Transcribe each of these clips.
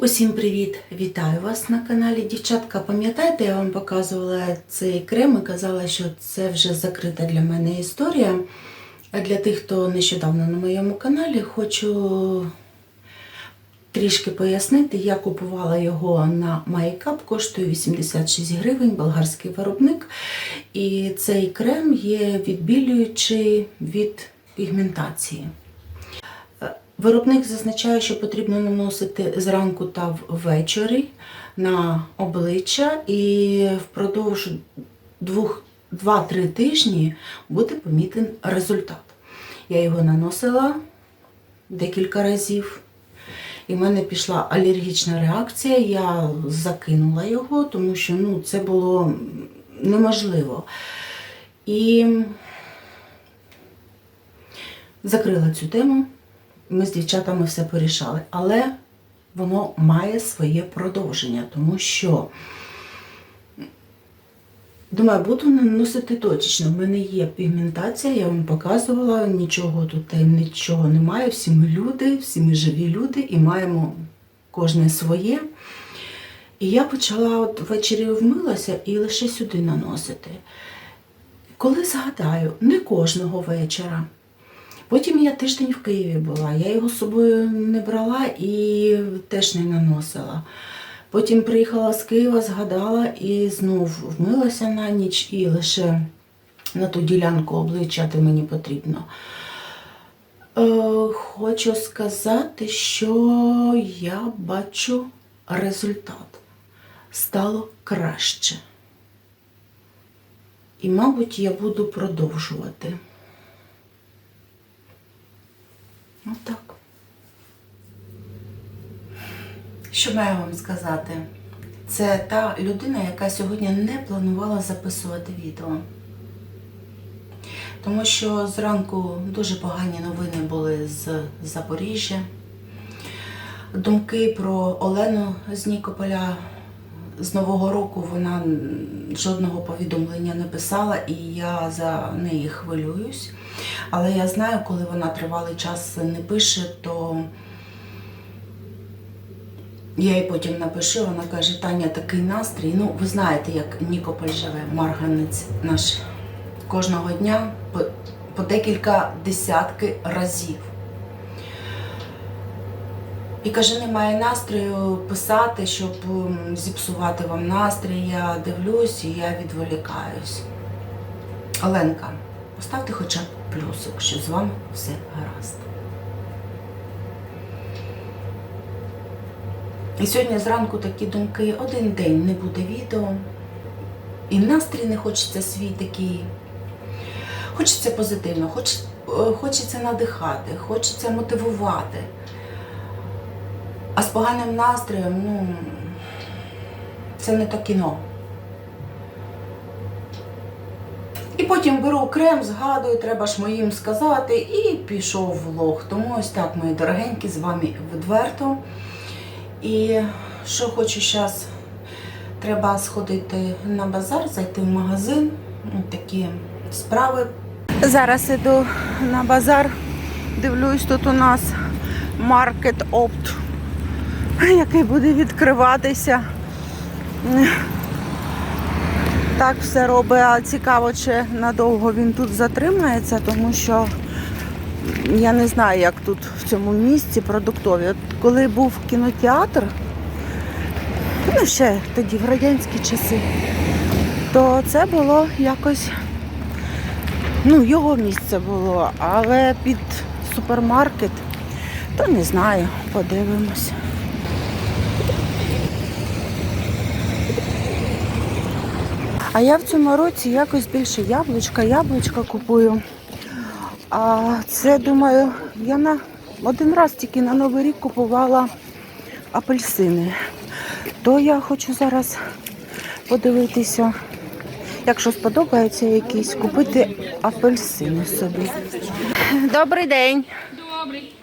Усім привіт! Вітаю вас на каналі. Дівчатка, пам'ятаєте, я вам показувала цей крем і казала, що це вже закрита для мене історія. А для тих, хто нещодавно на моєму каналі, хочу трішки пояснити. Я купувала його на Майкап, коштує 86 гривень, болгарський виробник. І цей крем є відбілюючий від пігментації. Виробник зазначає, що потрібно наносити зранку та ввечері на обличчя, і впродовж 2-3 тижні буде помітен результат. Я його наносила декілька разів, і в мене пішла алергічна реакція. Я закинула його, тому що ну, це було неможливо. І закрила цю тему. Ми з дівчатами все порішали, але воно має своє продовження, тому що, думаю, буду наносити точечно. В мене є пігментація, я вам показувала, нічого тут нічого немає. Всі ми люди, всі ми живі люди і маємо кожне своє. І я почала от ввечері вмилася і лише сюди наносити. Коли згадаю, не кожного вечора. Потім я тиждень в Києві була, я його з собою не брала і теж не наносила. Потім приїхала з Києва, згадала і знов вмилася на ніч і лише на ту ділянку обличчя, де мені потрібно. Е, хочу сказати, що я бачу результат. Стало краще. І, мабуть, я буду продовжувати. Отак. Що маю вам сказати? Це та людина, яка сьогодні не планувала записувати відео. Тому що зранку дуже погані новини були з Запоріжжя. Думки про Олену з Нікополя з Нового року вона жодного повідомлення не писала, і я за неї хвилююсь. Але я знаю, коли вона тривалий час не пише, то я їй потім напишу, вона каже, Таня, такий настрій. Ну, ви знаєте, як Нікополь живе, марганець наш кожного дня по, по декілька десятки разів. І каже, немає настрою писати, щоб зіпсувати вам настрій. Я дивлюсь і я відволікаюсь. Оленка, поставте хоча б плюсик, що з вами все гаразд. І сьогодні зранку такі думки, один день не буде відео. І настрій не хочеться свій такий. Хочеться позитивно, хоч, е, хочеться надихати, хочеться мотивувати. А з поганим настроєм, ну, це не то кіно. Потім беру крем, згадую, треба ж моїм сказати, і пішов влог. Тому ось так, мої дорогенькі, з вами відверто. І що хочу зараз, треба сходити на базар, зайти в магазин. Такі справи. Зараз іду на базар, дивлюсь, тут у нас маркет опт, який буде відкриватися. Так все робить, а цікаво, чи надовго він тут затримається, тому що я не знаю, як тут в цьому місці продуктові. От коли був кінотеатр, ну ще тоді в радянські часи, то це було якось, ну, його місце було, але під супермаркет, то не знаю, подивимось. А я в цьому році якось більше яблучка, яблучка купую. А це, думаю, я на один раз тільки на Новий рік купувала апельсини. То я хочу зараз подивитися, якщо сподобається якийсь, купити апельсини собі. Добрий день. Добрий.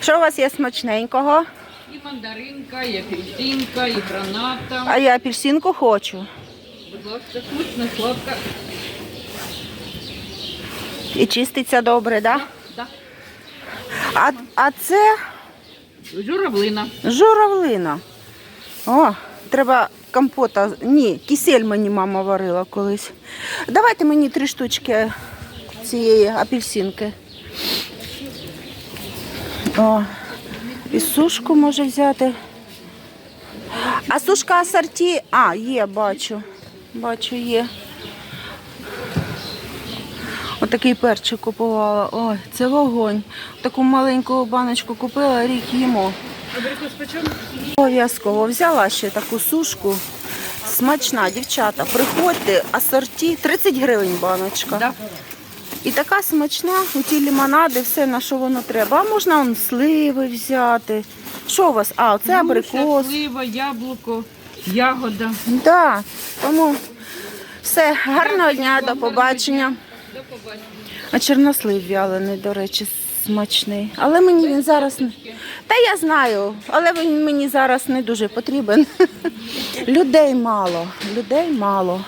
Що у вас є смачненького? І мандаринка, і апельсинка, і граната. А я апельсинку хочу. Будь ласка, смачна, сладка. І чиститься добре, так? Да? Да. А, а це Журавлина. Журавлина. О, треба компота. Ні, кисель мені мама варила колись. Давайте мені три штучки цієї апельсинки. О, і сушку може взяти. А сушка асорті. А, є, бачу. Бачу, є. Отакий перчик купувала. Ой, це вогонь. Таку маленьку баночку купила, рік їмо. Обов'язково взяла ще таку сушку. Смачна, дівчата. Приходьте, асорті 30 гривень баночка. Да. І така смачна, у ті лимонади, все на що воно треба. А можна он сливи взяти. Що у вас? А, це абрикос. Слива, яблуко, ягода. Да. Тому все, гарного дня, до побачення. До побачення. А чорнослив вялений, до речі, смачний. Але мені він зараз не. Та я знаю, але він мені зараз не дуже потрібен. Людей мало, людей мало.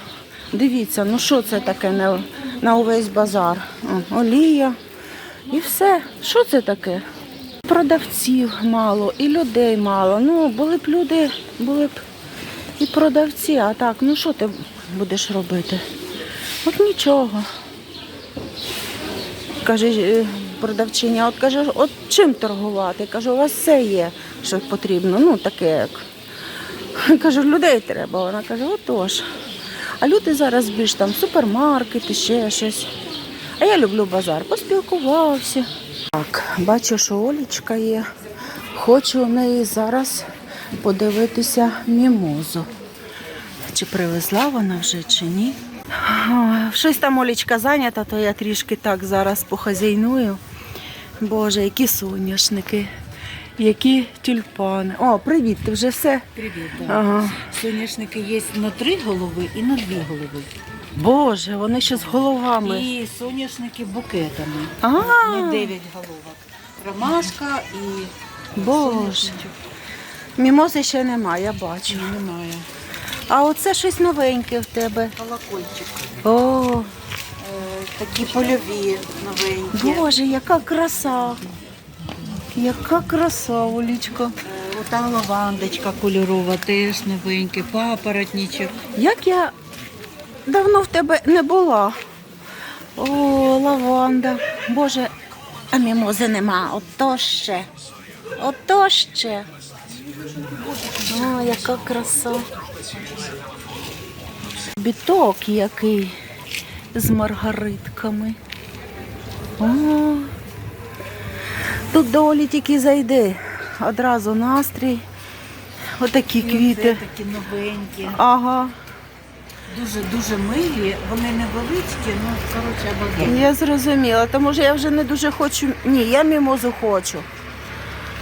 Дивіться, ну що це таке на, на увесь базар? Олія і все. Що це таке? Продавців мало, і людей мало. Ну, були б люди, були б і продавці, а так, ну що ти будеш робити? От нічого. Каже продавчиня, от каже, от чим торгувати? Каже, у вас все є, що потрібно. Ну, таке як. Кажу, людей треба. Вона каже, отож. А люди зараз більш там супермаркети, ще щось. А я люблю базар. Поспілкувався. Так, бачу, що Олічка є. Хочу у неї зараз подивитися мімозу. Чи привезла вона вже, чи ні? Щось там Олічка зайнята, то я трішки так зараз похазяйную. Боже, які соняшники, які тюльпани. О, привіт, ти вже все? Привіт, да. Ага. Соняшники є на три голови і на дві голови. Боже, вони ще з головами. І соняшники букетами А, на дев'ять головок. Ромашка і Боже. соняшничок. Мімози ще немає, я бачу. Ні, немає. А оце щось новеньке в тебе. Колокольчик. О, Е, такі польові новенькі. Боже, яка краса. Яка краса, Олічко. Е, Ота лавандочка кольорова, теж новенькі, папоротничок. Як я давно в тебе не була. О, лаванда. Боже, а мімози нема. Ото ще. Ото ще. О, яка краса. Біток який з маргаритками. О, тут долі тільки зайди. Одразу настрій. Отакі І квіти. такі новенькі. Ага. Дуже-дуже милі. Вони невеличкі, ну, коротше, обалденно. Я зрозуміла, тому що я вже не дуже хочу. Ні, я мімозу хочу.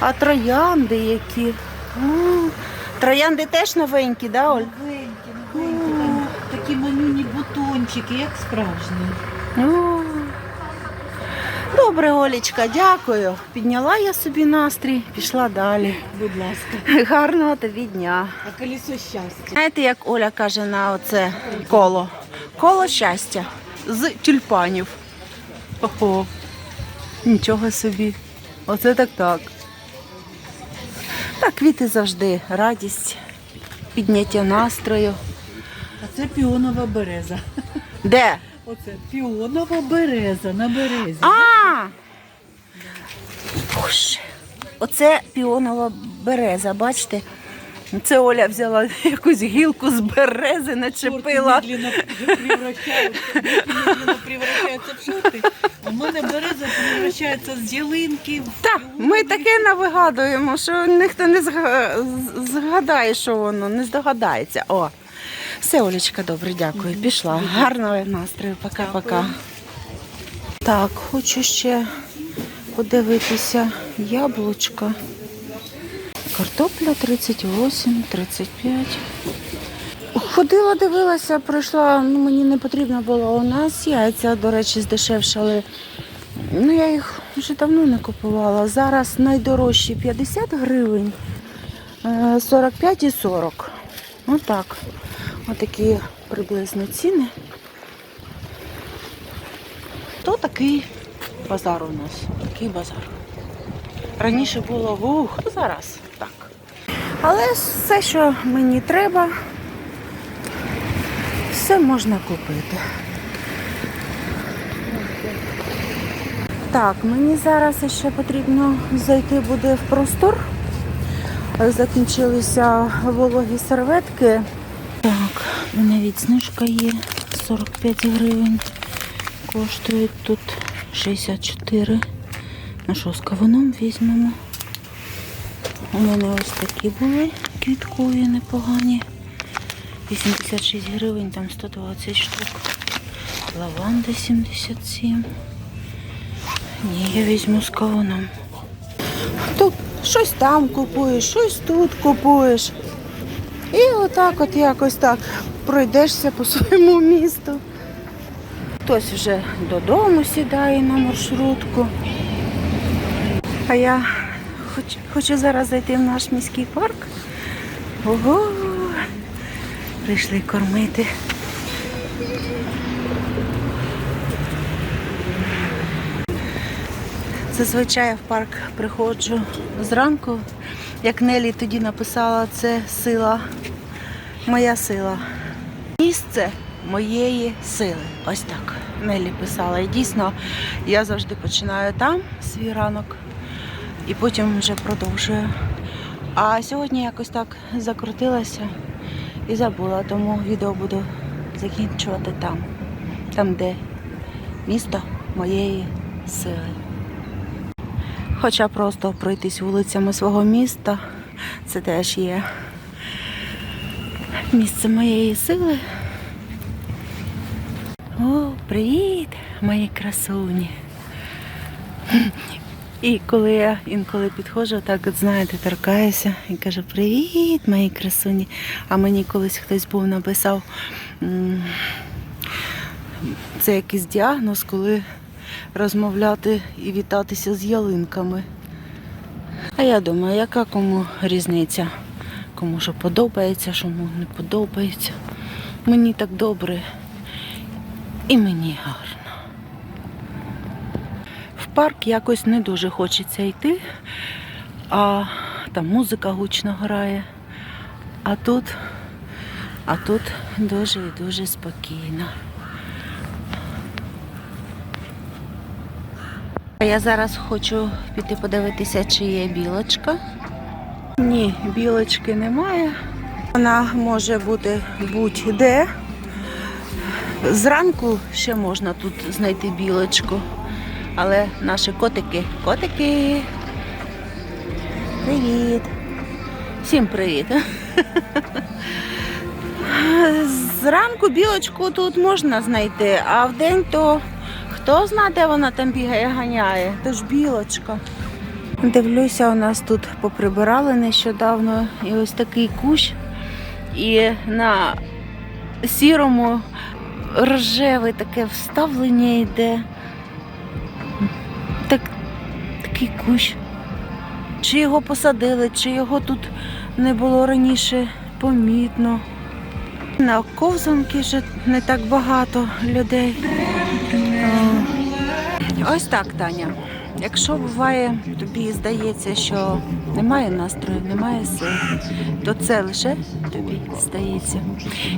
А троянди які. М, Троянди теж новенькі, да, Оль? Новенькі, новенькі, там такі манюні бутончики, як справжні. О. Добре, Олічка, дякую. Підняла я собі настрій, пішла далі. Будь ласка. Гарного тобі дня. А колесо щастя. Знаєте, як Оля каже на оце коло? Коло щастя з тюльпанів. Ого. Нічого собі. Оце так так. Так, квіти завжди радість, підняття настрою. А це піонова береза. Де? Оце піонова береза на березі. А! Боже. Оце піонова береза, бачите? Це Оля взяла якусь гілку з берези, начепила. Шорти медленно превращаються, медленно превращаються в шорти. У мене береза превращається з ялинки в Так, ми таке навигадуємо, що ніхто не зга- з- згадає, що воно, не здогадається. О, все, Олечка, добре, дякую. Пішла. Гарного настрою, пока-пока. Так, хочу ще подивитися яблучка. Картопля 38, 35. Ходила, дивилася, пройшла, ну мені не потрібно було. У нас яйця, до речі, здешевшали. Ну, я їх вже давно не купувала. Зараз найдорожчі 50 гривень, е, 45 і 40. Отак. Отакі приблизно ціни. То такий базар у нас. Такий базар. Раніше було ух, зараз так. Але все, що мені треба, все можна купити. Так, мені зараз ще потрібно зайти буде в простор. Закінчилися вологі серветки. Так, навіть знижка є 45 гривень. Коштує тут 64. Ну що, з кавуном візьмемо. У мене ось такі були квіткові, непогані. 86 гривень, там 120 штук. Лаванда 77. Ні, я візьму з кавуном. Тут щось там купуєш, щось тут купуєш. І отак от якось так пройдешся по своєму місту. Хтось вже додому сідає на маршрутку. А я хоч, хочу зараз зайти в наш міський парк. Ого! Прийшли кормити. Зазвичай в парк приходжу зранку. Як Нелі тоді написала, це сила, моя сила. Місце моєї сили. Ось так. Нелі писала. І дійсно я завжди починаю там свій ранок і потім вже продовжую. А сьогодні якось так закрутилася і забула, тому відео буду закінчувати там, там, де місто моєї сили. Хоча просто пройтись вулицями свого міста, це теж є місце моєї сили. О, привіт, мої красуні. І коли я інколи підходжу, так от знаєте, торкаюся і кажу, привіт, мої красуні. А мені колись хтось був написав, це якийсь діагноз, коли розмовляти і вітатися з ялинками. А я думаю, яка кому різниця? Кому що подобається, кому не подобається. Мені так добре і мені гарно. Парк якось не дуже хочеться йти, а там музика гучно грає. А тут, а тут дуже і дуже спокійно. Я зараз хочу піти подивитися, чи є білочка. Ні, білочки немає. Вона може бути будь-де. Зранку ще можна тут знайти білочку. Але наші котики, котики. Привіт. Всім привіт. Зранку білочку тут можна знайти, а вдень то хто знає, де вона там бігає, ганяє. То ж білочка. Дивлюся, у нас тут поприбирали нещодавно і ось такий кущ. І на сірому рожеве таке вставлення йде. Кущ. Чи його посадили, чи його тут не було раніше помітно. На ковзанки вже не так багато людей. Ось так, Таня. Якщо буває, тобі здається, що немає настрою, немає сил, то це лише тобі здається.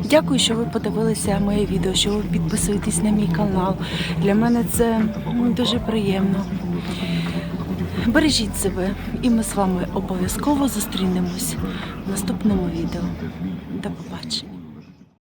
Дякую, що ви подивилися моє відео, що ви підписуєтесь на мій канал. Для мене це дуже приємно. Бережіть себе, і ми з вами обов'язково зустрінемось в наступному відео. До побачення.